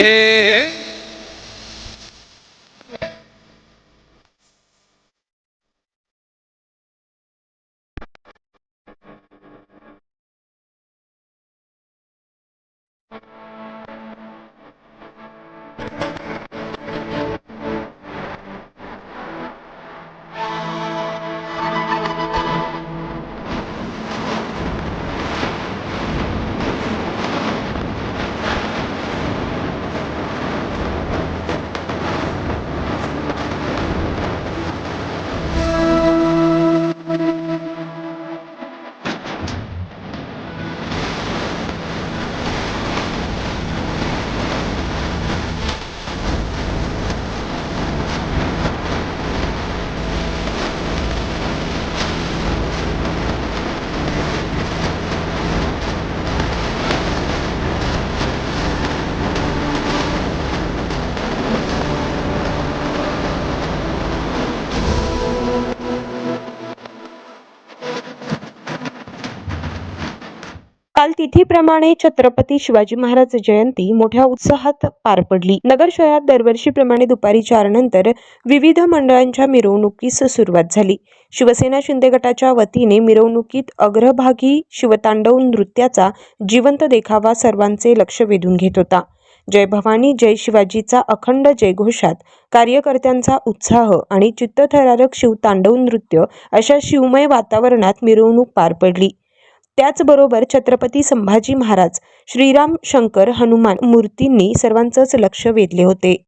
É. काल तिथीप्रमाणे छत्रपती शिवाजी महाराज जयंती मोठ्या उत्साहात पार पडली. नगर शहरात दरवर्षीप्रमाणे दुपारी चार नंतर विविध मंडळांच्या मिरवणुकीस सुरुवात झाली. शिवसेना शिंदे गटाच्या वतीने मिरवणुकीत अग्रभागी शिवतांडव नृत्याचा जिवंत देखावा सर्वांचे लक्ष वेधून घेत होता. जय भवानी जय शिवाजीचा अखंड जयघोषात कार्यकर्त्यांचा उत्साह आणि चित्तथरारक शिवतांडव नृत्य अशा शिवमय वातावरणात मिरवणूक पार पडली. त्याचबरोबर छत्रपती संभाजी महाराज श्रीराम शंकर हनुमान मूर्तींनी सर्वांचंच लक्ष वेधले होते.